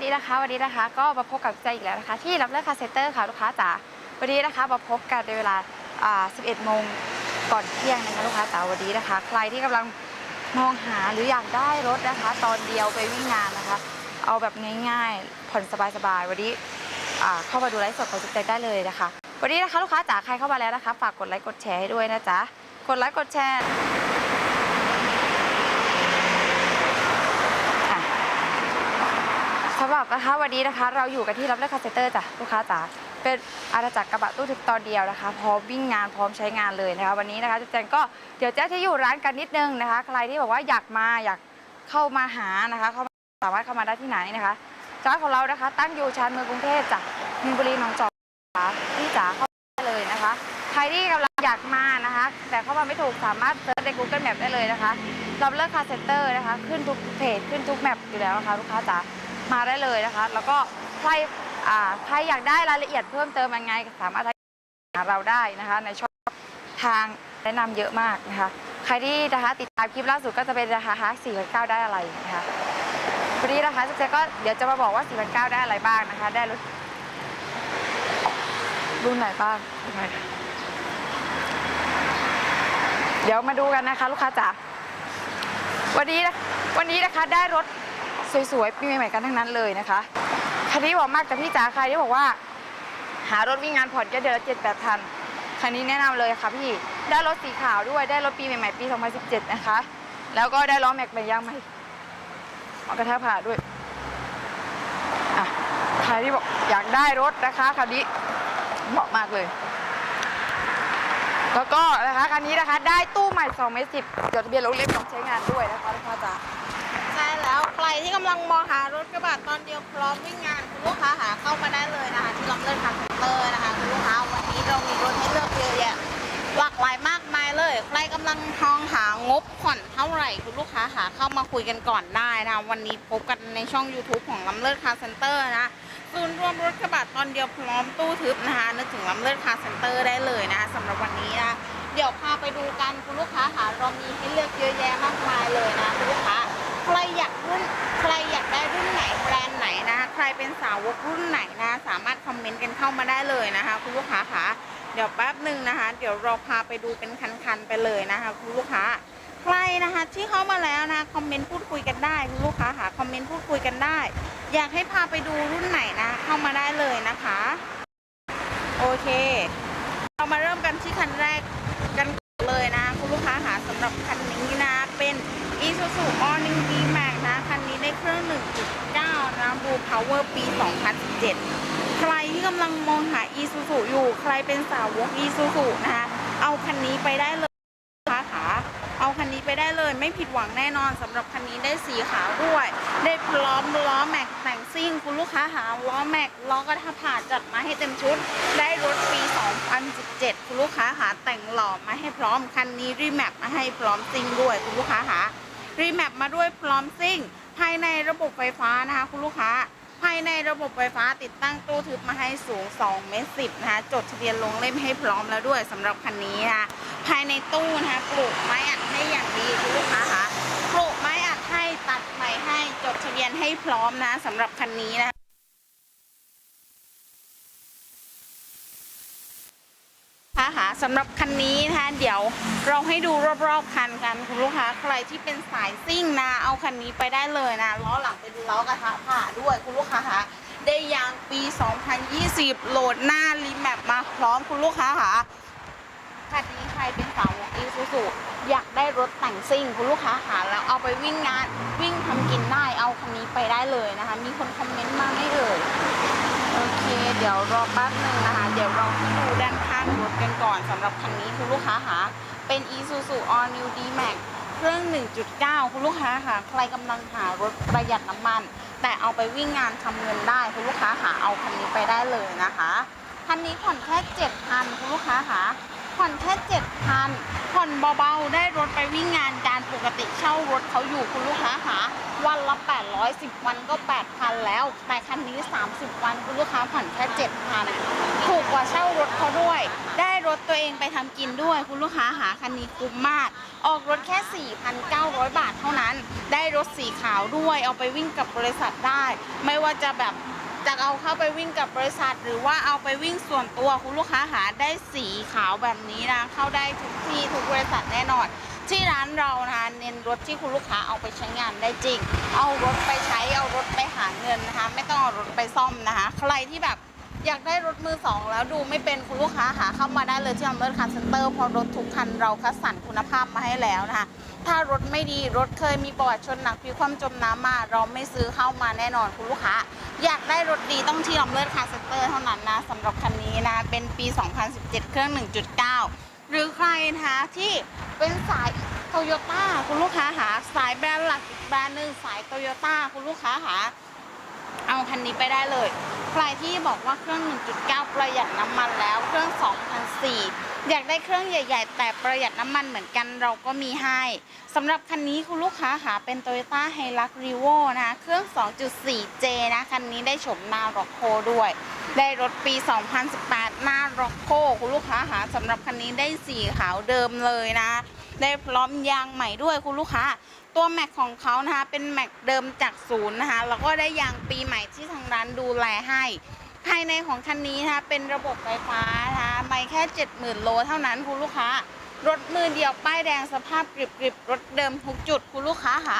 สวัสดีนะคะวันนี้นะคะ ก็มาพบกับใจอีกแล้วนะคะ ที่รับเลือกคาเซ็นเตอร์ค่ะลูกค้าจ๋าวันนี้นะคะมาพบกันในเวลา 11 โมงก่อนเที่ยงนะคะลูกค้าจ๋าวันนี้นะคะ ใครที่กำลังมองหาหรืออยากได้รถนะคะ ตอนเดียวไปวิ่งงานนะคะ เอาแบบง่ายๆผ่อนสบายๆวันนี้เข้ามาดูไลฟ์สดของจุ๊บแจงได้เลยนะคะ วันนี้นะคะลูกค้าจ๋าใครเข้ามาแล้วนะคะ ฝากกดไลค์กดแชร์ให้ด้วยนะจ๊ะกดไลค์กดแชร์ อะ สำหรับนะคะวันนี้นะคะ เราอยู่กันที่รับเลือกคาเซเตอร์จ้ะลูกค้าจ๋าเป็นอาณาจักรกระบะตู้ทึบตอนเดียวนะคะ พร้อมวิ่งงานพร้อมใช้งานเลยนะคะ วันนี้นะคะจุ๊บแจงก็เดี๋ยวแจ้จะอยู่ร้านกันนิดนึงนะคะ ใครที่บอกว่าอยากมาอยากเข้ามาหานะคะเข้ามาสามารถเข้ามาได้ที่ไหนนะคะร้านของเรานะคะ ตั้งอยู่ชานเมืองกรุงเทพจ้ะมินบุรีหนองจอกค่ะที่จ๋าเข้าได้เลยนะคะ ใครที่กำลังอยากมานะคะ แต่เข้ามาไม่ถูกสามารถเซิร์ชใน Google Map ได้เลยนะคะรับเลิกคาเซนเตอร์นะคะ ขึ้นทุกเพจขึ้นทุกแมปอยู่แล้วนะคะลูกค้าจ๋า มาได้เลยนะคะ แล้วก็ใครใครอยากได้รายละเอียดเพิ่มเติมยังไงสามารถหาเราได้นะคะ ในช่องทางแนะนำเยอะมากนะคะ ใครที่นะคะติดตามคลิปล่าสุดก็จะเป็นราคาฮาร์สี่พันเก้าได้อะไรนะคะวันนี้นะคะเจ๊ก็เดี๋ยวจะมาบอกว่าสี่พันเก้าได้อะไรบ้างนะคะ ได้รถรุ่นไหนบ้างเดี๋ยวมาดูกันนะคะ ลูกค้าจ๋าวันนี้นะวันนี้นะคะได้รถ สวยๆปีใหม่ๆกันทั้งนั้นเลยนะคะคันนี้บอกมากแต่พี่จ๋าใครที่บอกว่า หารถวิ่งงานผ่อนแค่เดือนละเจ็ดแปดพันคันนี้แนะนำเลยค่ะพี่ได้รถสีขาวด้วยได้รถปีใหม่ๆปี 2017 นะคะ แล้วก็ได้ล้อแม็กใบยางใหม่เอากระทะผ่าด้วยอะใครที่บอกอยากได้รถนะคะคันนี้เหมาะมากเลยแล้วก็นะคะคันนี้นะคะได้ตู้ใหม่2เมตรสิบจดทะเบียนรถเล่มของใช้งานด้วยนะคะลูกค้าจ๋า ใช่แล้ว ใครที่กำลังมองหารถกระบะตอนเดียวพร้อมวิ่งงานคุณลูกค้าหาเข้ามาได้เลยนะคะ ที่ลำเลิศคาร์เซนเตอร์นะคะคุณลูกค้าวันนี้เรามีรถให้เลือกเยอะแยะหลากหลายมากมายเลย ใครกำลังทองหางบผ่อนเท่าไหร่ คุณลูกค้าหาเข้ามาคุยกันก่อนได้นะวันนี้พบกันในช่อง YouTube ของลำเลิศคาเซ็นเตอร์นะศูนย์รวมรถกระบะตอนเดียวพร้อมตู้ทึบนะคะนึกถึงลำเลิศคาเซ็นเตอร์ได้เลยนะคะสำหรับวันนี้นะเดี๋ยวพาไปดูกันคุณลูกค้าค่ะเรามีให้เลือกเยอะแยะมากมายเลยนะคุณลูกค้า ใครอยากรุ่นใครอยากได้รุ่นไหนแบรนด์ไหนนะใครเป็นสาวกรุ่นไหนนะสามารถคอมเมนต์กันเข้ามาได้เลยนะคะ คุณลูกค้าคะเดี๋ยวแป๊บหนึ่งนะคะ เดี๋ยวเราพาไปดูเป็นคันๆไปเลยนะคะ คุณลูกค้าใครนะคะที่เข้ามาแล้วนะคอมเมนต์พูดคุยกันได้คุณลูกค้าค่ะคอมเมนต์พูดคุยกันได้ อยากให้พาไปดูรุ่นไหนนะ เข้ามาได้เลยนะคะ โอเค เรามาเริ่มกันที่คันแรกกันเลยนะ คุณลูกค้าหาสำหรับคัน Isuzu All New D-Max นะ คันนี้ได้เครื่อง 1.9นะ Blue Power ปี 2017 ใครที่กำลังมองหา Isuzu อยู่ ใครเป็นสาวก Isuzu นะคะเอาคันนี้ไปได้เลยนะคะขาเอาคันนี้ไปได้เลยไม่ผิดหวังแน่นอนสำหรับคันนี้ได้สีขาวด้วย ได้พร้อมล้อแม็กแต่งซิ่ง คุณลูกค้าหาล้อแม็กล้อกระทะผ่าจัดมาให้เต็มชุด ได้รถปี 2017 คุณลูกค้าหาแต่งหล่อมาให้พร้อมคันนี้รีแมปมาให้พร้อมซิ่งด้วยคุณลูกค้าหา รีแมปมาด้วยพร้อมซิ่ง ภายในระบบไฟฟ้านะคะคุณลูกค้า ภายในระบบไฟฟ้าติดตั้งตู้ทึบมาให้สูง 2 เมตร 10 นะคะ จดทะเบียนลงเล่มให้พร้อมแล้วด้วยสำหรับคันนี้นะคะภายในตู้นะคะปลูกไม้อัดให้อย่างดีคุณลูกค้าคะปลูกไม้อัดให้ตัดใหม่ให้จดทะเบียนให้พร้อมนะสำหรับคันนี้นะคะ ค่ะสำหรับคันนี้นะคะ เดี๋ยวเราให้ดูรอบๆคันกันคุณลูกค้าใครที่เป็นสายซิ่งนะ เอาคันนี้ไปได้เลยนะล้อหลังเป็นล้อกระทะผ่าด้วยคุณลูกค้าคะได้ยางปี 2020 โหลดหน้ารีแมปมาพร้อมคุณลูกค้าค่ะคันนี้ใครเป็นสาวกอีซูซูอยากได้รถแต่งซิ่งคุณลูกค้าคะแล้วเอาไปวิ่งงานวิ่งทำกินได้เอาคันนี้ไปได้เลยนะคะ มีคนคอมเมนต์มาไม่เอ่ยโอเค เดี๋ยวรอแป๊บหนึ่งนะคะ เดี๋ยวเราให้ดูด้านข้างรถกัน อนสำหรับคันนี้คุณลูกค้าหาเป็น Isuzu All New D-Max เครื่อง 1.9 คุณลูกค้าค่ะ ใครกำลังหารถประหยัดน้ำมัน แต่เอาไปวิ่งงานทำเงินได้คุณลูกค้าหาเอาคันนี้ไปได้เลยนะคะ คันนี้ผ่อนแค่7,000คุณลูกค้าค่ะ ผ่อนแค่7,000ผ่อนเบาๆ ได้รถไปวิ่งงานการปกติเช่ารถเขาอยู่คุณลูกค้าหาวันละ 810 วันก็ 8,000 แล้ว แต่คันนี้ 30 วันคุณลูกค้าผ่อนแค่ 7,000ถูกกว่าเช่ารถเขาด้วย ได้รถตัวเองไปทำกินด้วย คุณลูกค้าหาคันนี้คุ้มมาก ออกรถแค่ 4,900 บาทเท่านั้น ได้รถสีขาวด้วย เอาไปวิ่งกับบริษัทได้ ไม่ว่าจะแบบ จะเอาเข้าไปวิ่งกับบริษัท หรือว่าเอาไปวิ่งส่วนตัวคุณลูกค้าหาได้สีขาวแบบนี้นะเข้าได้ทุกที่ทุกบริษัทแน่นอน ที่ร้านเรานะคะเน้นรถที่คุณลูกค้าเอาไปใช้งานได้จริง เอารถไปใช้เอารถไปหาเงินนะคะ ไม่ต้องเอารถไปซ่อมนะคะ ใครที่แบบ อยากได้รถมือสองแล้วดูไม่เป็นคุณลูกค้าหาเข้ามาได้เลยที่อัมเบอร์คันเซ็นเตอร์เพราะรถทุกคันเราคัดสรรคุณภาพมาให้แล้วนะคะ ถ้ารถไม่ดีรถเคยมีประวัติชนหนักพลิกคว่ำจมน้ำมา เราไม่ซื้อเข้ามาแน่นอนคุณลูกค้า อยากได้รถดีต้องที่ลำเลิศคาร์เซ็นเตอร์เท่านั้นนะสำหรับคันนี้นะเป็นปี 2017 เครื่อง 1.9 หรือใครนะคะที่เป็นสายโตโยต้าคุณลูกค้าหาสายแบรนด์หลักอีกแบรนด์หนึ่งสายโตโยต้าคุณลูกค้าหาเอาคันนี้ไปได้เลย ใครที่บอกว่าเครื่อง 1.9 ประหยัดน้ำมันแล้วเครื่อง 2,004 อยากได้เครื่องใหญ่ ๆ แต่ประหยัดน้ำมันเหมือนกันเราก็มีให้สำหรับคันนี้คุณลูกค้าหาเป็น Toyota h i l u x r e v o นะคะเครื่อง 2.4J นะคันนี้ได้ชมหน้าร็อกโคด้วย ได้รถปี 2018 หน้าร็อกโคคุณลูกค้าหาสำหรับคันนี้ได้สีขาวเดิมเลยนะ ได้พร้อมยางใหม่ด้วยคุณลูกค้า ตัวแม็กของเขานะคะ เป็นแม็กเดิมจากศูนย์นะคะ แล้วก็ได้ยางปีใหม่ที่ทางร้านดูแลให้ ภายในของคันนี้นะคะเป็นระบบไฟฟ้านะคะไม่แค่ 70,000 โลเท่านั้นคุณลูกค้ารถมือเดียวป้ายแดงสภาพกริบๆรถเดิมทุกจุดคุณลูกค้าหา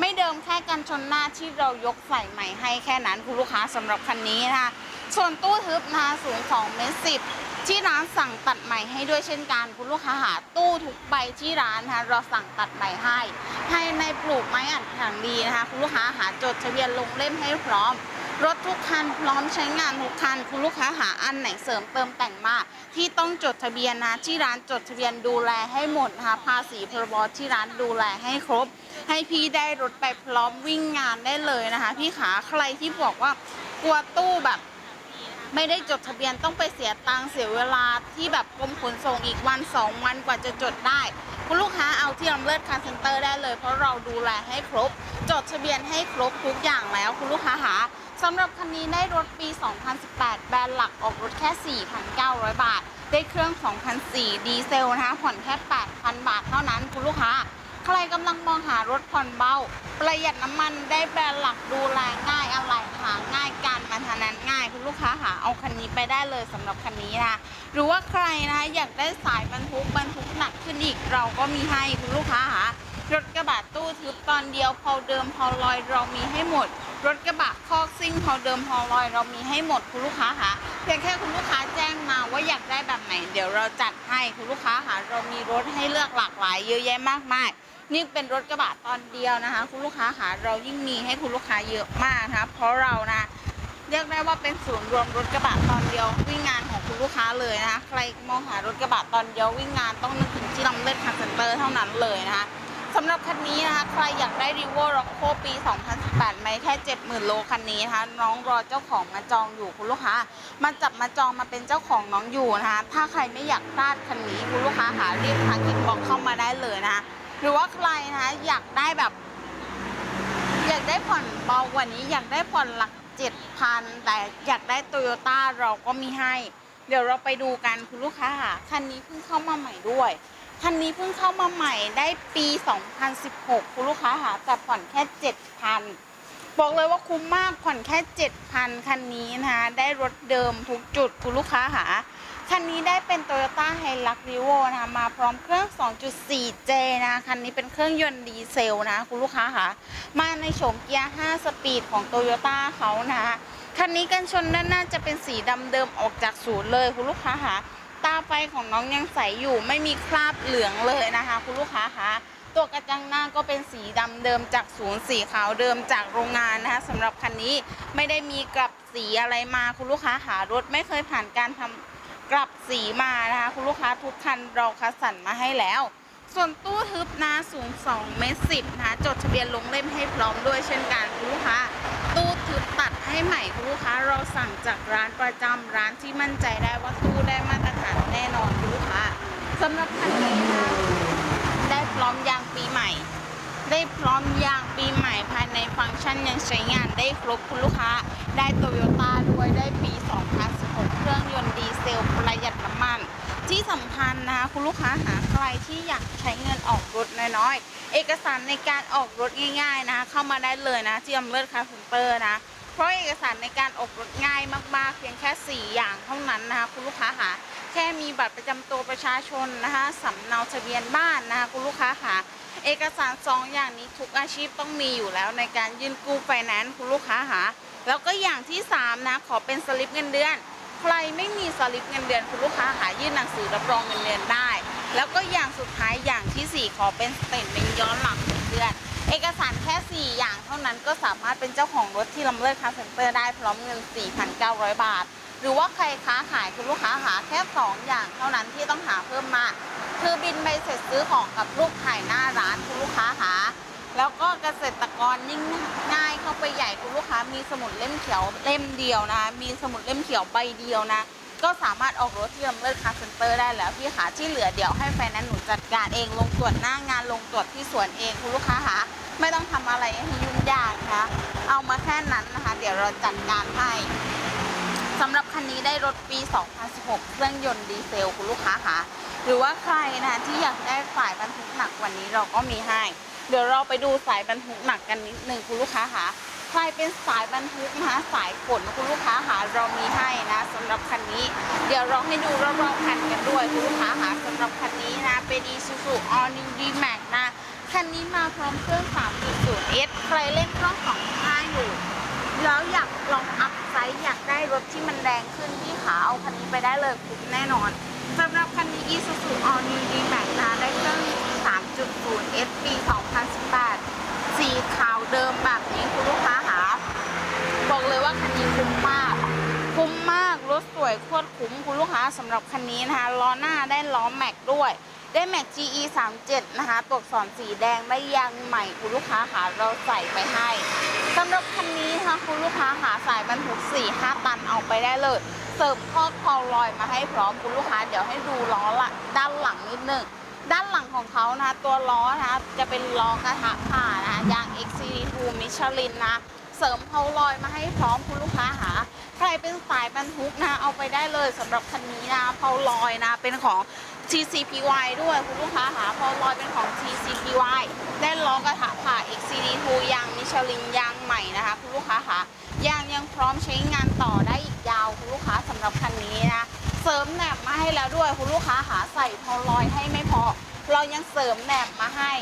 ไม่เดิมแค่กันชนหน้าที่เรายกใส่ใหม่ให้แค่นั้นคุณลูกค้าสำหรับคันนี้นะคะ ส่วนตู้ทึบนะคะสูง2เมตร10ที่ร้านสั่งตัดใหม่ให้ด้วยเช่นกันคุณลูกค้าหาตู้ทุกใบที่ร้านนะคะเราสั่งตัดใหม่ให้ภายในปลูกไม้อัดอย่างดีนะคะคุณลูกค้าหาจดทะเบียนลงเล่มให้พร้อม รถทุกคันพร้อมใช้งานทุกคันคุณลูกค้าหาอันไหนเสริมเติมแต่งมาที่ต้องจดทะเบียนนะที่ร้านจดทะเบียนดูแลให้หมดนะคะภาษีพรบที่ร้านดูแลให้ครบ ให้พี่ได้รถไปพร้อมวิ่งงานได้เลยนะคะ พี่ขาใครที่บอกว่ากลัวตู้แบบ ไม่ได้จดทะเบียนต้องไปเสียตังค์เสียเวลาที่แบบกรมขนส่งอีกวันสองวันกว่าจะจดได้ คุณลูกค้าเอาที่ลำเลิศคาร์เซ็นเตอร์ได้เลย เพราะเราดูแลให้ครบ จดทะเบียนให้ครบทุกอย่างแล้วคุณลูกค้าหาสำหรับคันนี้ได้รถปี 2018 แบรนด์หลักออกรถแค่ 4,900 บาท ได้เครื่อง2,004ดีเซลนะคะผ่อนแค่ 8,000 บาทเท่านั้นคุณลูกค้า ใครกำลังมองหารถผ่อนเบา ประหยัดน้ำมันได้แบรนด์หลักดูแลง่าย ไปได้เลยสำหรับคันนี้นะคะหรือว่าใครนะคะอยากได้สายบรรทุกบรรทุกหนักขึ้นอีกเราก็มีให้คุณลูกค้าหารถกระบะตู้ทึบตอนเดียวพอเดิมพอลอยเรามีให้หมด รถกระบะคอกซิ่งพอเดิมพอลอยเรามีให้หมดคุณลูกค้าหาเพียงแค่คุณลูกค้าแจ้งมาว่าอยากได้แบบไหน เดี๋ยวเราจัดให้คุณลูกค้าหาเรามีรถให้เลือกหลากหลาย เยอะแยะมากมายนี่เป็นรถกระบะตอนเดียวนะคะ คุณลูกค้าหาเรายิ่งมีให้คุณลูกค้าเยอะมากนะคะเพราะเรานะ เรียกได้ว่าเป็นศูนย์รวมรถกระบะตอนเดียววิ่งงานของคุณลูกค้าเลยนะคะใครมองหารถกระบะตอนเดียววิ่งงานต้องนึกถึงที่ลำเลิศคาร์เซ็นเตอร์เท่านั้นเลยนะคะสำหรับคันนี้นะคะใครอยากได้รีโวร็อกโคปี 2018 ไม่แค่ 70,000 โลคันนี้นะคะน้องรอเจ้าของมาจองอยู่คุณลูกค้ามาจับมาจองมาเป็นเจ้าของน้องอยู่นะคะถ้าใครไม่อยากพลาดคันนี้คุณลูกค้าหารีบทักกินบอกเข้ามาได้เลยนะคะหรือว่าใครนะคะอยากได้แบบ อยากได้ผ่อนเบากว่านี้อยากได้ผ่อนหลัก เจ็ดพันแต่อยากได้โตโยต้าเราก็มีให้ เดี๋ยวเราไปดูกันคุณลูกค้าค่ะคันนี้เพิ่งเข้ามาใหม่ด้วย คันนี้เพิ่งเข้ามาใหม่ได้ปี 2016 คุณลูกค้าค่ะแต่ผ่อนแค่ 7,000 บอกเลยว่าคุ้มมากผ่อนแค่ 7,000 คันนี้นะคะได้รถเดิมทุกจุดคุณลูกค้าค่ะ คันนี้ได้เป็น Toyota Hilux Revo นะคะมาพร้อมเครื่อง 2.4J นะคันนี้เป็นเครื่องยนต์ดีเซลนะคุณลูกค้าค่ะ มาในโฉมเกียร์ 5 สปีดของ Toyota เขานะคันนี้กันชนด้านหน้าจะเป็นสีดำเดิมออกจากศูนย์เลยคุณลูกค้าค่ะ ตาไฟของน้องยังใสอยู่ไม่มีคราบเหลืองเลยนะคะ คุณลูกค้าค่ะตัวกระจังหน้าก็เป็นสีดำเดิมจากศูนย์สีขาวเดิมจากโรงงานนะคะสำหรับคันนี้ไม่ได้มีกลับสีอะไรมาคุณลูกค้าหารถไม่เคยผ่านการทำ กลับสีมานะคะ คุณลูกค้าทุกคันเราคัดสรรมาให้แล้ว ส่วนตู้ทึบนะสูง2เมตรสินะคะจดทะเบียนลงเล่มให้พร้อมด้วยเช่นกันคุณลูกค้า ตู้ทึบตัดให้ใหม่คุณลูกค้าเราสั่งจากร้านประจำร้านที่มั่นใจได้ว่าตู้ได้มาตรฐานแน่นอนคุณลูกค้าสำหรับคันนี้นะได้พร้อมยางปีใหม่ ได้พร้อมยางปีใหม่ภายในฟังก์ชันยังใช้งานได้ครบคุณลูกค้า ได้โตโยต้าด้วยได้ปี 2016 เครื่องยนต์ดีเซลประหยัดน้ำมัน ที่สำคัญนะคะคุณลูกค้าหาใครที่อยากใช้เงินออกรถน้อยๆ เอกสารในการออกรถง่าย ๆนะคะเข้ามาได้เลยนะที่อำเภอคาร์เซนเตอร์นะเพราะเอกสารในการออกรถง่ายมากๆ เพียงแค่ 4 อย่างเท่านั้นนะคะคุณลูกค้าหาแค่มีบัตรประจำตัวประชาชนนะคะสำเนาทะเบียนบ้านนะคะคุณลูกค้าหาเอกสารสองอย่างนี้ทุกอาชีพต้องมีอยู่แล้วในการยื่นกู้ไฟแนนซ์คุณลูกค้าหาแล้วก็อย่างที่สามนะ ขอเป็นสลิปเงินเดือน ใครไม่มีสลิปเงินเดือนคุณลูกค้าหายื่นหนังสือรับรองเงินเดือนได้ แล้วก็อย่างสุดท้ายอย่างที่สี่ขอเป็นสเตทเมนต์ย้อนหลังเดือนเอกสารแค่ 4 อย่างเท่านั้นก็สามารถเป็นเจ้าของรถที่ลำเลิศคาร์เซ็นเตอร์ได้พร้อมเงิน 4,900 บาท หรือว่าใครค้าขายคุณลูกค้าหาแค่ 2 อย่างเท่านั้นที่ต้องหาเพิ่มมา คือบินใบเสร็จซื้อของกับรูปถ่ายหน้าร้านคุณลูกค้าหา แล้วก็เกษตรกรยิ่งง่ายเข้าไปใหญ่คุณลูกค้ามีสมุดเล่มเขียวเล่มเดียวนะ มีสมุดเล่มเขียวใบเดียวนะ ก็สามารถออกรถที่ลำเลิศคาร์เซ็นเตอร์ได้แล้วพี่ขาที่เหลือเดี๋ยวให้แฟนนั้นหนูจัดการเองลงตรวจหน้างานลงตรวจที่สวนเองคุณลูกค้าหาไม่ต้องทำอะไรให้ยุ่งยากนะคะเอามาแค่นั้นนะคะ เดี๋ยวเราจัดการให้สำหรับคันนี้ได้รถปี 2016 เครื่องยนต์ดีเซลคุณลูกค้าหาหรือว่าใครนะที่อยากได้ฝ่ายบรรทุกหนักวันนี้เราก็มีให้ เดี๋ยวเราไปดูสายบรรทุกหนักกันนิดหนึ่งคุณลูกค้าหาใครเป็นสายบรรทุกนะคะสายขนคุณลูกค้าหาเรามีให้นะสำหรับคันนี้ เดี๋ยวเราให้ดูรอบๆคันกันด้วยคุณลูกค้าหาสำหรับคันนี้นะเป็น Isuzu All New D-Max นะคันนี้มาพร้อมเครื่อง 3.0 S ใครเล่นเครื่อง2.5อยู่แล้วอยากลองอัพไซส์อยากได้รถที่มันแรงขึ้นที่ขาเอาคันนี้ไปได้เลยคุ้มแน่นอนสำหรับคันนี้ Isuzu All New D-Max นะได้เครื่อง 3.0 S ปี 2018 สีขาวเดิมแบบนี้คุณลูกค้าหาบอกเลยว่าคันนี้คุ้มมาก คุ้มมาก รถสวยโคตรคุ้มคุณลูกค้าสำหรับคันนี้นะคะ ล้อหน้าได้ล้อแม็กด้วย ได้แม็ก GE 37นะคะ ตัวอักษรสีแดงได้ยางใหม่คุณลูกค้าหาเราใส่ไปให้สำหรับคันนี้นะคะคุณลูกค้าหาสายบรรทุก4 5 ตันเอาไปได้เลยเสริมข้อคอลอยมาให้พร้อมคุณลูกค้าเดี๋ยวให้ดูล้อละด้านหลังนิดนึง ด้านหลังของเขานะคะตัวล้อนะคะจะเป็นล้อกระทะผ่านะคะยาง XCD2 Michelin นะเสริมเพาลอยมาให้พร้อมคุณลูกค้าหาใครเป็นสายบรรทุกนะเอาไปได้เลยสำหรับคันนี้นะเพาลอยนะเป็นของ TCPY ด้วยคุณลูกค้าหาเพาลอยเป็นของ TCPY ได้ล้อกระทะผ่า XCD2 ยางมิชลินยางใหม่นะคะคุณลูกค้าหายางยังพร้อมใช้งานต่อได้อีกยาวคุณลูกค้าสำหรับคันนี้นะ เสริมแหนบมาให้แล้วด้วยคุณลูกค้าหาใส่พาลอยให้ไม่พอ เรายังเสริมแหนบมาให้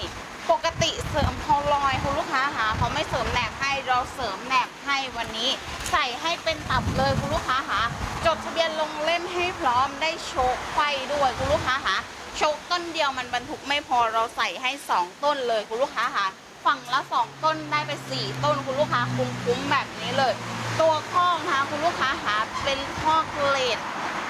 ปกติเสริมพาลอยคุณลูกค้าหาเขาไม่เสริมแหนบให้เราเสริมแหนบให้วันนี้ ใส่ให้เป็นตับเลยคุณลูกค้าหาจดทะเบียนลงเล่มให้พร้อมได้โชคไฟด้วยคุณลูกค้าหาโชคต้นเดียวมันบรรทุกไม่พอเราใส่ให้สองต้นเลยคุณลูกค้าหาฝั่งละสองต้นได้ไปสี่ต้นคุณลูกค้าคุ้มๆแบบนี้เลย ตัวข้องนะคะคุณลูกค้าหาเป็นข้อเลด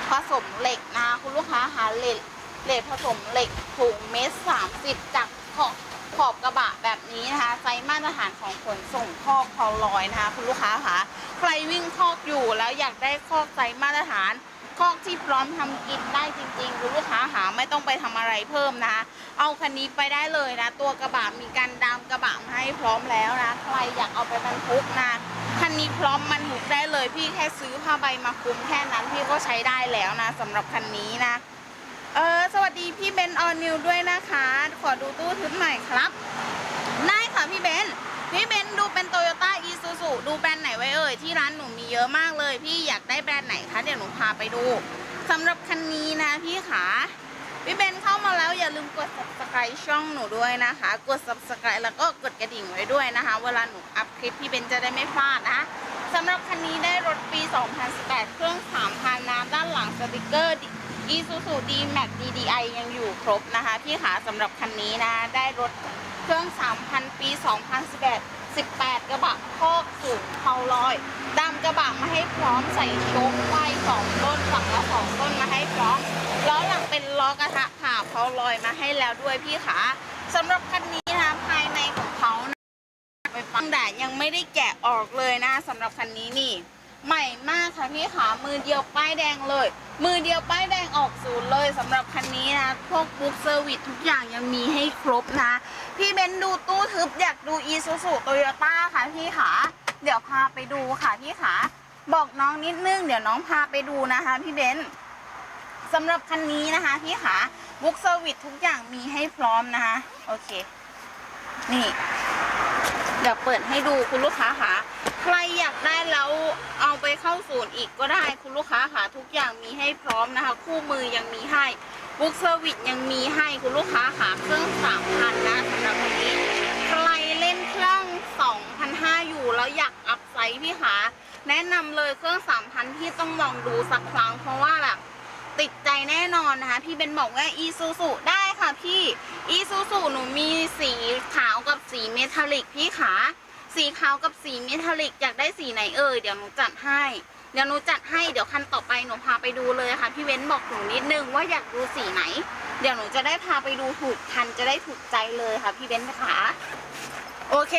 ผสมเหล็กนะคุณลูกค้าหาเหล็กเลดผสมเหล็กถุงเมตรสามสิบจากขอบขอบกระบะแบบนี้นะคะไซส์มาตรฐานของขนส่งคอกเขาลอยนะคะ คุณลูกค้าคะใครวิ่งคอกอยู่แล้วอยากได้คอกไซส์มาตรฐาน คอกที่พร้อมทำกินได้จริงๆคุณลูกค้าหาไม่ต้องไปทำอะไรเพิ่มนะคะเอาคันนี้ไปได้เลยนะ ตัวกระบะมีการดามกระบะมาให้พร้อมแล้วนะ ใครอยากเอาไปบรรทุกนะคันนี้พร้อมบรรทุกได้เลย พี่แค่ซื้อผ้าใบมาคลุมแค่นั้นพี่ก็ใช้ได้แล้วนะสำหรับคันนี้นะ เออสวัสดีพี่เบนออนิวด้วยนะคะ ขอดูตู้ทึบหน่อยครับ ได้ค่ะพี่เบน พี่เบนดูเป็นโตโยต้าอีซูซูดูแบรนด์ไหนไว้เอ่ยที่ร้านหนูมีเยอะมากเลย พี่อยากได้แบรนด์ไหนคะเดี๋ยวหนูพาไปดูสำหรับคันนี้นะพี่ขาพี่เบนเข้ามาแล้วอย่าลืมกด subscribe ช่องหนูด้วยนะคะ กด subscribe แล้วก็กดกระดิ่งไว้ด้วยนะคะ เวลาหนูอัพคลิปพี่เบนจะได้ไม่พลาดนะสำหรับคันนี้ได้รถปี 2018 เครื่อง3,000น้ำด้านหลังสติกเกอร์อีซูซูดีแม็ก DDI ยังอยู่ครบนะคะ พี่ขาสำหรับคันนี้นะได้รถ เครื่อง 3,000 ปี 2011 18 กระบะคอกสูงเผาลอยดำกระบะมาให้พร้อมใส่โชคไฟสองต้นฝั่งละสองต้นมาให้พร้อมล้อหลังเป็นล้อกระทะผ่าเผาลอยมาให้แล้วด้วยพี่ขาสำหรับคันนี้นะคะภายในของเขานะไปฟังแต่ยังไม่ได้แกะออกเลยนะสำหรับคันนี้นี่ ใหม่มากค่ะพี่ขามือเดียวป้ายแดงเลย มือเดียวป้ายแดงออกศูนย์เลยสำหรับคันนี้นะ พวกบุ๊กเซอร์วิสทุกอย่างยังมีให้ครบนะ พี่เบนดูตู้ทึบอยากดูอีซูซูโตโยต้าค่ะพี่ขาเดี๋ยวพาไปดูค่ะพี่ขาบอกน้องนิดนึงเดี๋ยวน้องพาไปดูนะคะพี่เบนสำหรับคันนี้นะคะพี่ขาบุ๊กเซอร์วิสทุกอย่างมีให้พร้อมนะคะ โอเค นี่ เดี๋ยวเปิดให้ดูคุณลูกค้าค่ะ รอยากได้แล้วเอาไปเข้าศูนย์อีกก็ได้คุณลูกค้าค่ะทุกอย่างมีให้พร้อมนะคะ คู่มือยังมีให้บุ๊กเซอร์วิสยังมีให้คุณลูกค้าค่ะเครื่องสามพันนะสำหรับวันนี้ใครเล่นเครื่อง2,500อยู่แล้วอยากอัพไซส์พี่ขาแนะนำเลยเครื่อง3,000พี่ต้องลองดูสักครั้งเพราะว่าแบบติดใจแน่นอนนะคะ พี่เบนบอกว่าอีซูซูได้ค่ะพี่อีซูซูหนูมีสีขาวกับสีเมทัลลิกพี่ขา สีขาวกับสีเมทัลลิกอยากได้สีไหนเอ่ยเดี๋ยวหนูจัดให้เดี๋ยวหนูจัดให้เดี๋ยวคันต่อไปหนูพาไปดูเลยค่ะพี่เว้นบอกหนูนิดนึงว่าอยากดูสีไหน เดี๋ยวหนูจะได้พาไปดูถูกคันจะได้ถูกใจเลยค่ะพี่เว้นนะคะโอเค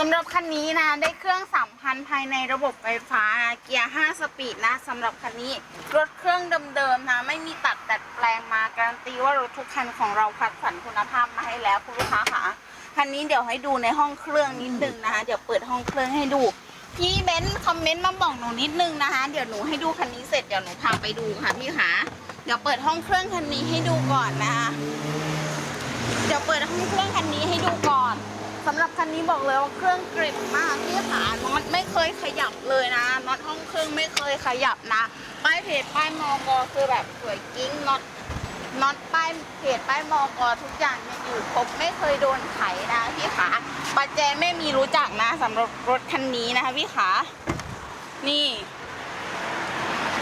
สำหรับคันนี้นะได้เครื่อง3,000ภายในระบบไฟฟ้าเกียร์ 5 สปีดนะสำหรับคันนี้รถเครื่องเดิมๆนะไม่มีตัดดัดแปลงมาการันตีว่ารถทุกคันของเราคัดสรรคุณภาพมาให้แล้วคุณลูกค้าค่ะ คันนี้เดี๋ยวให้ดูในห้องเครื่องนิดนึงนะคะ เดี๋ยวเปิดห้องเครื่องให้ดู พี่เบนซ์คอมเมนต์มาบอกหนูนิดนึงนะคะ เดี๋ยวหนูให้ดูคันนี้เสร็จเดี๋ยวหนูพาไปดูค่ะพี่ขาเดี๋ยวเปิดห้องเครื่องคันนี้ให้ดูก่อนนะคะ เดี๋ยวเปิดห้องเครื่องคันนี้ให้ดูก่อนสำหรับคันนี้บอกเลยว่าเครื่องกริบมากพี่ขาน็อตไม่เคยขยับเลยนะน็อตห้องเครื่องไม่เคยขยับนะป้ายเพจป้ายมอกอคือแบบสวยกิ้งน็อต น็อตป้ายเพจป้ายมอกอทุกอย่างยังอยู่ครบไม่เคยโดนไขนะพี่ขาปัจแจไม่มีรู้จักนะสำหรับรถคันนี้นะคะพี่ขานี่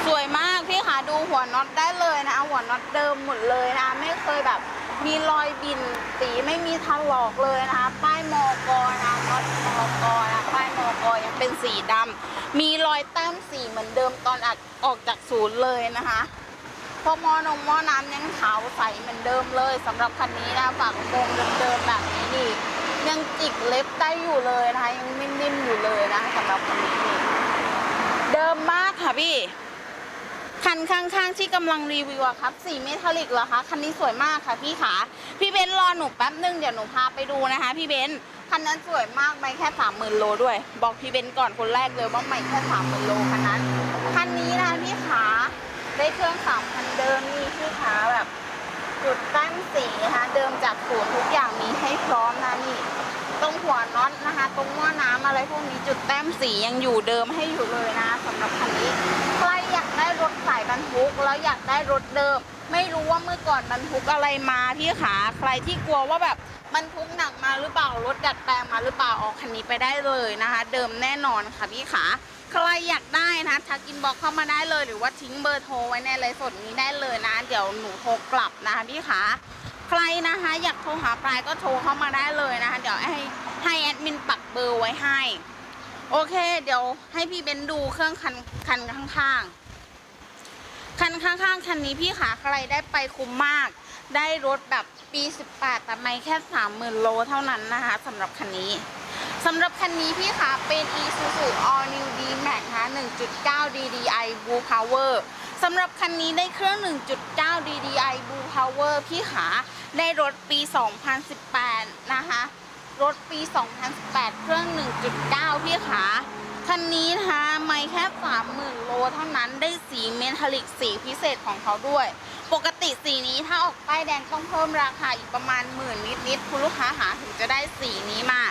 สวยมากพี่ขาดูหัวน็อตได้เลยนะหัวน็อตเดิมหมดเลยนะ ไม่เคยแบบมีรอยบินสีไม่มีถลอกเลยนะคะป้ายมอกอนะน็อตมอกอนะป้ายมอกอยังเป็นสีดำมีรอยแต้มสีเหมือนเดิมตอนอัดออกจากศูนย์เลยนะคะ พอหมอนงหม้อน้ำยังขาวใสเหมือนเดิมเลยสำหรับคันนี้นะฝากโมงเดิมๆแบบนี้นี่ยังจิกเล็บได้อยู่เลยนะคะยังนิ่มๆอยู่เลยนะสำหรับคันนี้นี่เดิมมากค่ะพี่คันข้างๆที่กำลังรีวิวอะครับสีเมทัลลิกเหรอคะคันนี้สวยมากค่ะพี่ขาพี่เบนซ์รอหนูแป๊บนึงเดี๋ยวหนูพาไปดูนะคะ พี่เบนซ์คันนั้นสวยมากไม่แค่สามหมื่นโลด้วย บอกพี่เบนก่อนคนแรกเลยว่าไม่แค่สามหมื่นโลคันนั้นคันนี้นะพี่ขา ได้เครื่องสามพันเดิมนี่พี่ขาแบบ จุดตั้งสีนะคะ เดิมจากศูนย์ทุกอย่างมีให้พร้อมนะนี่ตรงหัวน็อตนะคะ ตรงหม้อน้ำอะไรพวกนี้จุดแต้มสียังอยู่เดิมให้อยู่เลยนะสำหรับคันนี้ ใครอยากได้รถสายบรรทุกแล้วอยากได้รถเดิม ไม่รู้ว่าเมื่อก่อนบรรทุกอะไรมาพี่ขาใครที่กลัวว่าแบบบรรทุกหนักมาหรือเปล่ารถดัดแปลงมาหรือเปล่าออกคันนี้ไปได้เลยนะคะ เดิมแน่นอนค่ะพี่ขา ใครอยากได้นะทักอินบอกเข้ามาได้เลย หรือว่าทิ้งเบอร์โทรไว้ในไลฟ์สดนี้ได้เลยนะ เดี๋ยวหนูโทรกลับนะคะพี่ขาใครนะคะ อยากโทรหาปลายก็โทรเข้ามาได้เลยนะคะ เดี๋ยวให้ให้แอดมินปักเบอร์ไว้ให้ โอเค เดี๋ยวให้พี่เบนดูเครื่องคันคันข้างๆคันข้างๆคันนี้พี่ขาใครได้ไปคุ้มมาก ได้รถแบบปี 18 แต่ไม่แค่ 30,000 โลเท่านั้นนะคะสำหรับคันนี้ สำหรับคันนี้พี่ขาเป็น Isuzu All New D-Max นะคะ1.9 DDI Blue Power สำหรับคันนี้ได้เครื่อง 1.9 DDI Blue Power พี่ขาได้รถปี 2018 นะคะ รถปี 2018 เครื่อง 1.9 พี่ขาคันนี้นะคะไม่แค่ 30,000 โลเท่านั้นได้สีเมทัลลิกสีพิเศษของเขาด้วย ปกติสีนี้ถ้าออกป้ายแดงต้องเพิ่มราคาอีกประมาณหมื่นนิดๆคุณลูกค้าหาถึงจะได้สีนี้มา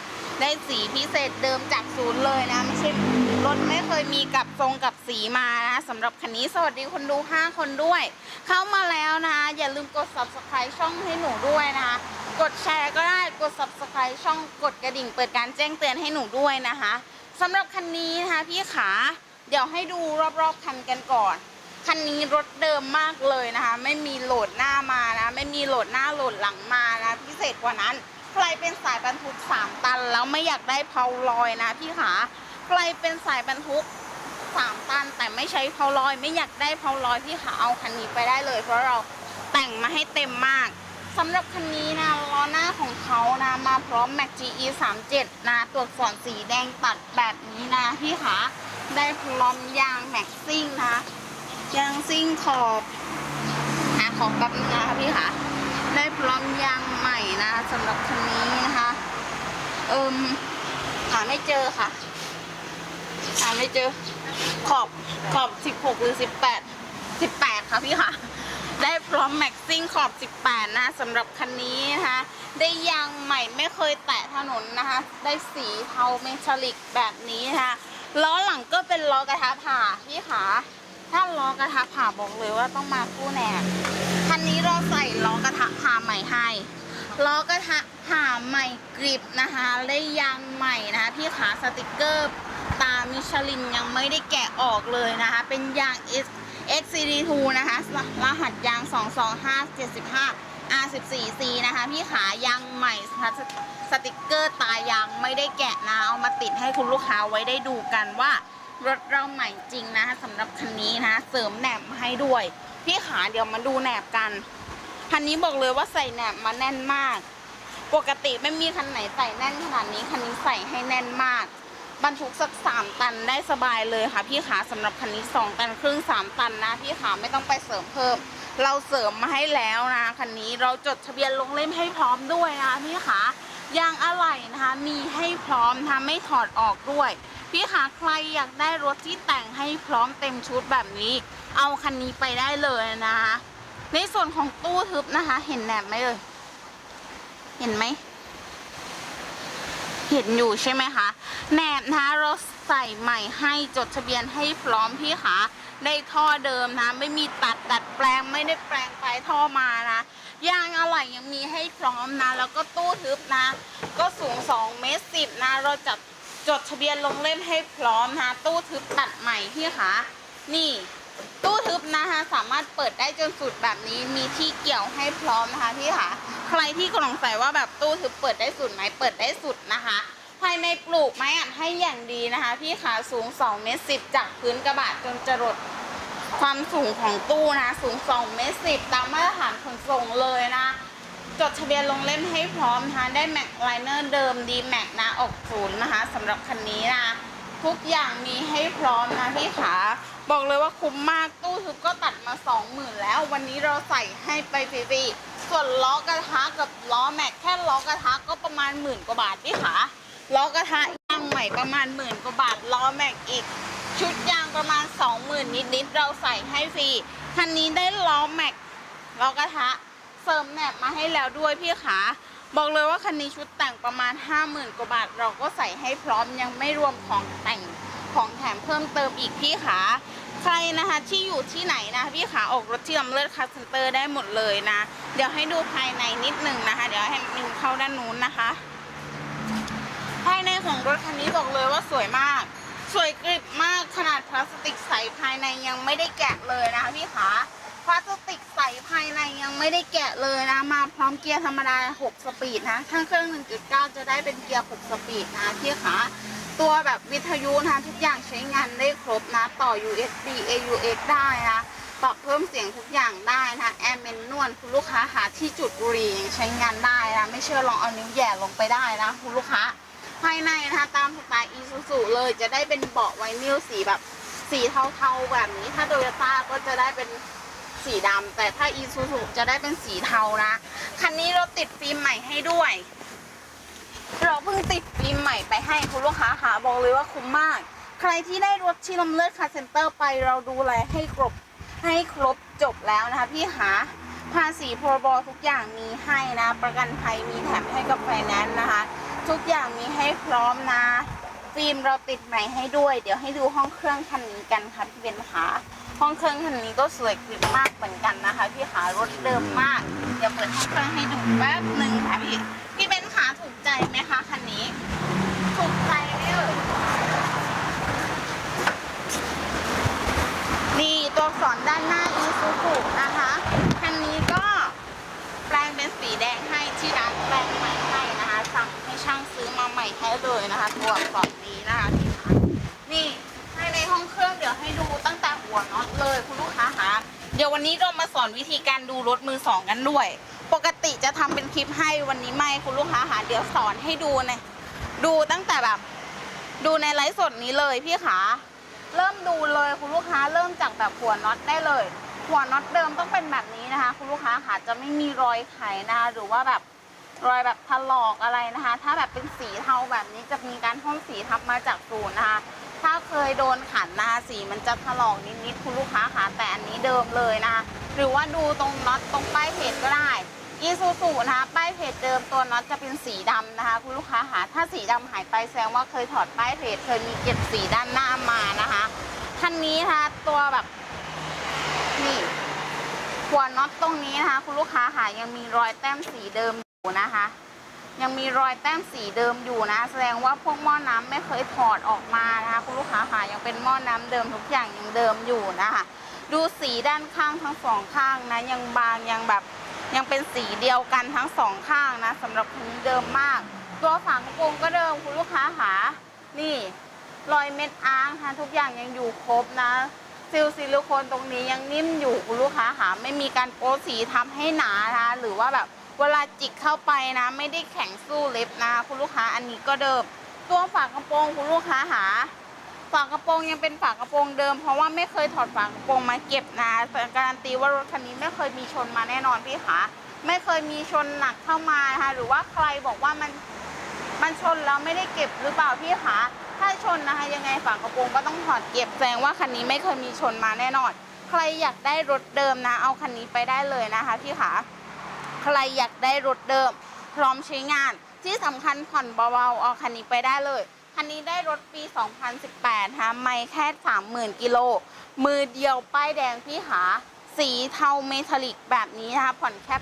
ได้สีพิเศษเดิมจากศูนย์เลยนะไม่ใช่รถไม่เคยมีกับทรงกับสีมานะสำหรับคันนี้สวัสดีคนดู 5 คนด้วย เข้ามาแล้วนะ อย่าลืมกด subscribe ช่องให้หนูด้วยนะคะกดแชร์ก็ได้กด subscribe ช่องกดกระดิ่งเปิดการแจ้งเตือนให้หนูด้วยนะคะสำหรับคันนี้นะคะพี่ขาเดี๋ยวให้ดูรอบๆคันกันก่อน คันนี้รถเดิมมากเลยนะคะ ไม่มีโหลดหน้ามานะ ไม่มีโหลดหน้าโหลดหลังมานะ พิเศษกว่านั้น ใครเป็นสายบรรทุก3ตัน แล้วไม่อยากได้เพาลอยนะพี่ขาใครเป็นสายบรรทุก3ตัน แต่ไม่ใช้เพาลอย ไม่อยากได้เพาลอยพี่ขาเอาคันนี้ไปได้เลย เพราะเราแต่งมาให้เต็มมากสำหรับคันนี้นะล้อหน้าของเขานะมาพร้อม Mac GE 37นะตัวอักษรสีแดงตัดแบบนี้นะพี่ขาได้พร้อมยางแม็กซิ่งนะคะ ยางซิ่งขอบหาของแป๊บนึงนะคะพี่ค่ะ ได้พร้อมยางใหม่นะสำหรับคันนี้นะคะ เอิมหาไม่เจอค่ะ หาไม่เจอ ขอบขอบ 16 หรือ 18 18 ค่ะพี่ค่ะ ได้พร้อมแม็กซิ่งขอบ 18 นะสำหรับคันนี้นะคะ ได้ยางใหม่ไม่เคยแตะถนนนะคะ ได้สีเทาเมทัลลิกแบบนี้นะคะล้อหลังก็เป็นล้อกระทะผ่าพี่ขา ถ้าล้อกระทะผ่าบอกเลยว่าต้องมาคู่แนกคันนี้เราใส่ล้อกระทะผ่าใหม่ให้ล้อกระทะผ่าใหม่กริบนะคะและยางใหม่นะคะพี่ขาสติกเกอร์ตามิชลินยังไม่ได้แกะออกเลยนะคะ เป็นยาง X XCD2 นะคะ รหัสยาง 22575 R14C นะคะ พี่ขายางใหม่สสติกเกอร์ตายางไม่ได้แกะนะ เอามาติดให้คุณลูกค้าไว้ได้ดูกันว่า รถเราใหม่จริงนะคะสำหรับคันนี้นะ เสริมแหนบมาให้ด้วย พี่ขาเดี๋ยวมาดูแหนบกัน คันนี้บอกเลยว่าใส่แหนบมาแน่นมาก ปกติไม่มีคันไหนใส่แน่นขนาดนี้คันนี้ใส่ให้แน่นมาก บรรทุกสักสามตันได้สบายเลยค่ะ พี่ขาสำหรับคันนี้สองตันครึ่งสามตันนะ พี่ขาไม่ต้องไปเสริมเพิ่ม เราเสริมมาให้แล้วนะคันนี้เราจดทะเบียนลงเล่มให้พร้อมด้วยนะพี่ขายางอะไหล่นะคะมีให้พร้อมนะคะไม่ถอดออกด้วย พี่ขาใครอยากได้รถที่แต่งให้พร้อมเต็มชุดแบบนี้ เอาคันนี้ไปได้เลยนะคะ ในส่วนของตู้ทึบนะคะ เห็นแหนบไหมเลย เห็นไหม เห็นอยู่ใช่ไหมคะแหนบนะคะเราใส่ใหม่ให้จดทะเบียนให้พร้อมพี่ขาได้ท่อเดิมนะ ไม่มีตัดดัดแปลงไม่ได้แปลงไปท่อมานะยางอะไหล่ยังมีให้พร้อมนะ แล้วก็ตู้ทึบนะ ก็สูง2เมตรสิบนะ เราจัด จดทะเบียนลงเล่มให้พร้อมนะตู้ทึบตัดใหม่พี่ขานี่ ตู้ทึบนะคะสามารถเปิดได้จนสุดแบบนี้มีที่เกี่ยวให้พร้อมนะคะพี่คะใครที่กำลังใส่ว่าแบบตู้ทึบเปิดได้สุดไหมเปิดได้สุดนะคะ ภายในปลูกไม้อัดให้อย่างดีนะคะ พี่ขาสูง2เมตรสิจากพื้นกระบะจนจรดความสูงของตู้นะสูง2เมตรสิตามมาตรฐานขนส่งเลยนะ จดทะเบียนลงเล่มให้พร้อมนะคะได้แม็กไลเนอร์เดิมดีแม็กนะออกศูนย์นะคะสำหรับคันนี้นะทุกอย่างมีให้พร้อมนะพี่ขาบอกเลยว่าคุ้มมากตู้ทึบก็ตัดมา 20,000 แล้ว วันนี้เราใส่ให้ไปฟรีๆส่วนล้อกระทะกับล้อแม็กแค่ล้อกระทะก็ประมาณหมื่นกว่าบาทพี่ขาล้อกระทะยางใหม่ประมาณหมื่นกว่าบาทล้อแม็กอีก ชุดยางประมาณ 20,000 นิดๆเราใส่ให้ฟรีคันนี้ได้ล้อแม็กล้อกระทะ เสริมแหนบมาให้แล้วด้วยพี่ขาบอกเลยว่าคันนี้ชุดแต่งประมาณ 50,000กว่าบาท เราก็ใส่ให้พร้อมยังไม่รวมของแต่งของแถมเพิ่มเติมอีกพี่ขาใครนะคะที่อยู่ที่ไหนนะพี่ขาออกรถที่ลำเลิศคัสเซนเตอร์ได้หมดเลยนะ เดี๋ยวให้ดูภายในนิดนึงนะคะ เดี๋ยวให้นิวเข้าด้านนู้นนะคะ ภายในของรถคันนี้บอกเลยว่าสวยมาก สวยกริบมากขนาดพลาสติกใสภายในยังไม่ได้แกะเลยนะคะพี่ขา พลาสติกใสภายในยังไม่ได้แกะเลยนะ มาพร้อมเกียร์ธรรมดา 6 สปีดนะถ้าเครื่อง 1.9 จะได้เป็นเกียร์ 6 สปีดนะพี่ขาตัวแบบวิทยุนะทุกอย่างใช้งานได้ครบนะ ต่อ USB AUX ได้นะปรับเพิ่มเสียงทุกอย่างได้นะแอร์เมนนวลคุณลูกค้าหาที่จุดบุหรี่ใช้งานได้นะไม่เชื่อลองเอานิ้วแย่ลงไปได้นะคุณลูกค้าภายในนะคะตามสไตล์อีซูซูเลยจะได้เป็นเบาะไวนิลสีแบบสีเทาๆแบบนี้ ถ้าโตโยต้าก็จะได้เป็น สีดำแต่ถ้าอีซูซูจะได้เป็นสีเทานะ คันนี้เราติดฟิล์มใหม่ให้ด้วย เราเพิ่งติดฟิล์มใหม่ไปให้คุณลูกค้าหาบอกเลยว่าคุ้มมาก ใครที่ได้รถที่ลำเลิศคาเซนเตอร์ไปเราดูแลให้ครบให้ครบจบแล้วนะคะพี่หาภาษีพรบทุกอย่างมีให้นะ ประกันภัยมีแถมให้กับไฟแนนซ์นะคะ ทุกอย่างมีให้พร้อมนะฟิล์มเราติดใหม่ให้ด้วย เดี๋ยวให้ดูห้องเครื่องคันนี้กันค่ะพี่เบนคะ ห้องเครื่องคันนี้ก็สวยกริบมากเหมือนกันนะคะพี่ขารถเดิมมากเดี๋ยวเปิดห้องเครื่องให้ดูแป๊บหนึ่งค่ะพี่พี่เบนขาถูกใจไหมคะคันนี้ ถูกใจเอ่ยนี่ตัวสอักษรด้านหน้าอีซูซูนะคะคันนี้ก็แปลงเป็นสีแดงให้ที่ร้านแปลงใหม่ให้นะคะสั่งให้ช่างซื้อมาใหม่ให้เลยนะคะ ตัวอักษรนี้นะคะที่ร้าน เครื่องเดี๋ยวให้ดูตั้งแต่หัวน็อตเลยคุณลูกค้าคะเดี๋ยววันนี้เรามาสอนวิธีการดูรถมือสองกันด้วย ปกติจะทำเป็นคลิปให้วันนี้ไม่คุณลูกค้าหาเดี๋ยวสอนให้ดูเนี่ยดูตั้งแต่แบบ ดูในไลฟ์สดนี้เลยพี่ขาเริ่มดูเลยคุณลูกค้าเริ่มจากแบบหัวน็อตได้เลย หัวน็อตเดิมต้องเป็นแบบนี้นะคะ คุณลูกค้าค่ะจะไม่มีรอยไขนะคะหรือว่าแบบรอยแบบถลอกอะไรนะคะ ถ้าแบบเป็นสีเทาแบบนี้จะมีการพ่นสีทับมาจากศูนย์นะคะ ถ้าเคยโดนขันนะคะสีมันจะถลอกนิดๆคุณลูกค้าค่ะแต่อันนี้เดิมเลยนะคะหรือว่าดูตรงน็อตตรงป้ายเพจก็ได้อีซูซูนะคะป้ายเพจเดิมตัวน็อตจะเป็นสีดำนะคะ คุณลูกค้าหาถ้าสีดำหายไปแสดงว่าเคยถอดป้ายเพจเคยมีเก็บสีด้านหน้ามานะคะคันนี้นะคะตัวแบบนี่หัวน็อตตรงนี้นะคะ คุณลูกค้าหายังมีรอยแต้มสีเดิมอยู่นะคะ ยังมีรอยแต้มสีเดิมอยู่นะ แสดงว่าพวกหม้อน้ำไม่เคยถอดออกมานะคะคุณลูกค้าค่ะยังเป็นหม้อน้ำเดิมทุกอย่างยังเดิมอยู่นะคะดูสีด้านข้างทั้งสองข้างนะยังบางยังแบบยังเป็นสีเดียวกันทั้งสองข้างนะสำหรับคันนี้เดิมมาก ตัวฝากระโปรงก็เดิมคุณลูกค้าหานี่รอยเม็ดอ้างค่ะทุกอย่างยังอยู่ครบนะซิลซิลิโคนตรงนี้ยังนิ่มอยู่คุณลูกค้าหาไม่มีการโป๊สีทำให้หนานะหรือว่าแบบ เวลาจิกเข้าไปนะ ไม่ได้แข็งสู้เล็บนะ คุณลูกค้าอันนี้ก็เดิม ตัวฝากระโปรงคุณลูกค้าหา ฝากระโปรงยังเป็นฝากระโปรงเดิม เพราะว่าไม่เคยถอดฝากระโปรงมาเก็บนะแต่การันตีว่ารถคันนี้ไม่เคยมีชนมาแน่นอนพี่คะไม่เคยมีชนหนักเข้ามานะคะหรือว่าใครบอกว่ามันมันชนแล้วไม่ได้เก็บหรือเปล่าพี่คะถ้าชนนะคะ ยังไงฝากระโปรงก็ต้องถอดเก็บแสดงว่าคันนี้ไม่เคยมีชนมาแน่นอน ใครอยากได้รถเดิมนะ เอาคันนี้ไปได้เลยนะคะพี่คะ ใครอยากได้รถเดิม พร้อมใช้งาน ที่สำคัญผ่อนเบาๆเอาคันนี้ไปได้เลย คันนี้ได้รถปี 2018นะไม่แค่ 30,000 กิโล มือเดียวป้ายแดงพี่หา สีเทาเมทัลลิกแบบนี้นะคะผ่อนแค่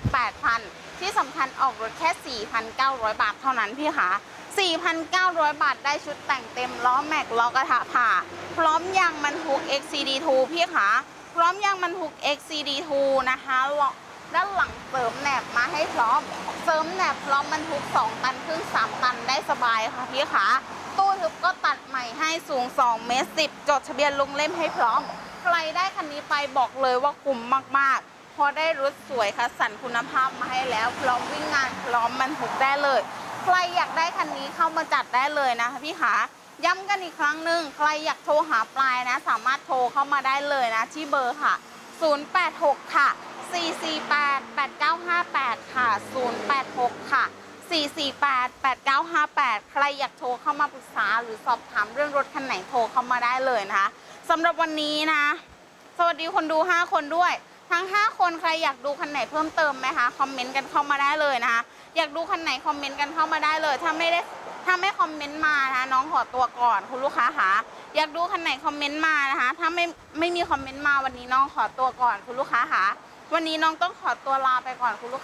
8,000 ที่สำคัญออกรถแค่ 4,900 บาทเท่านั้นพี่หา4,900 บาทได้ชุดแต่งเต็มล้อแม็กล้อกระทะผ่า พร้อมยางมันทุก XCD2 พี่ขาพร้อมยางมันทุก XCD2 นะคะล้อ ด้านหลังเสริมแหนบมาให้พร้อม เสริมแหนบพร้อมบรรทุก2ตันครึ่ง3ตันได้สบายค่ะพี่ขาตู้ทึบก็ตัดใหม่ให้สูง2เมตร10 จดทะเบียนลงเล่มให้พร้อม ใครได้คันนี้ไปบอกเลยว่าคุ้มมากๆ พอได้รถสวยคัดสรรคุณภาพมาให้แล้ว พร้อมวิ่งงานพร้อมบรรทุกได้เลย ใครอยากได้คันนี้เข้ามาจัดได้เลยนะคะพี่ขาย้ำกันอีกครั้งหนึ่งใครอยากโทรหาปลายนะ สามารถโทรเข้ามาได้เลยนะที่เบอร์ค่ะ 086 ค่ะ 448 8958 ค่ะ 086 ค่ะ 448 8958 ใครอยากโทรเข้ามาปรึกษา หรือสอบถามเรื่องรถคันไหนโทรเข้ามาได้เลยนะคะสำหรับวันนี้นะ สวัสดีคนดู 5 คนด้วย ทั้ง 5 คนใครอยากดูคันไหนเพิ่มเติมไหมคะคอมเมนต์กันเข้ามาได้เลยนะคะอยากดูคันไหนคอมเมนต์กันเข้ามาได้เลย ถ้าไม่ได้ถ้าไม่คอมเมนต์มานะน้องขอตัวก่อนคุณลูกค้าหาอยากดูคันไหนคอมเมนต์มานะคะ ถ้าไม่ไม่มีคอมเมนต์มาวันนี้น้องขอตัวก่อนคุณลูกค้าหา วันนี้น้องต้องขอตัวลาไปก่อนคุณลูกค้า